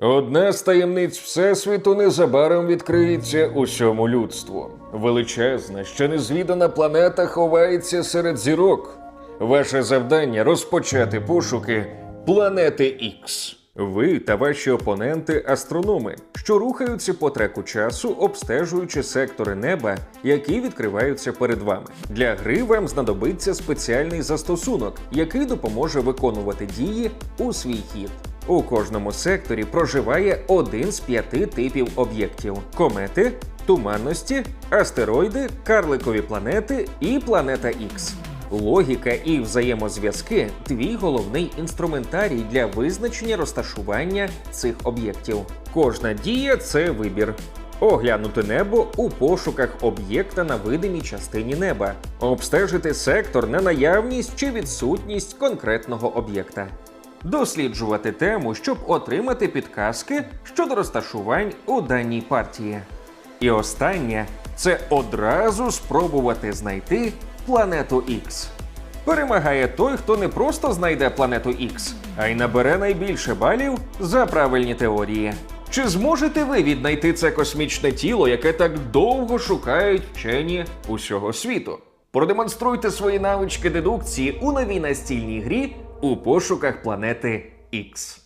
Одна з таємниць Всесвіту незабаром відкриється усьому людству. Величезна, ще незвідана планета ховається серед зірок. Ваше завдання розпочати пошуки планети Ікс. Ви та ваші опоненти астрономи, що рухаються по треку часу, обстежуючи сектори неба, які відкриваються перед вами. Для гри вам знадобиться спеціальний застосунок, який допоможе виконувати дії у свій хід. У кожному секторі проживає один з п'яти типів об'єктів: комети, туманності, астероїди, карликові планети і планета Ікс. Логіка і взаємозв'язки твій головний інструментарій для визначення розташування цих об'єктів. Кожна дія це вибір. Оглянути небо у пошуках об'єкта на видимій частині неба, обстежити сектор на наявність чи відсутність конкретного об'єкта, досліджувати тему, щоб отримати підказки щодо розташувань у даній партії. І останнє це одразу спробувати знайти планету X. Перемагає той, хто не просто знайде планету X, а й набере найбільше балів за правильні теорії. Чи зможете ви віднайти це космічне тіло, яке так довго шукають вчені усього світу? Продемонструйте свої навички дедукції у новій настільній грі у пошуках планети X.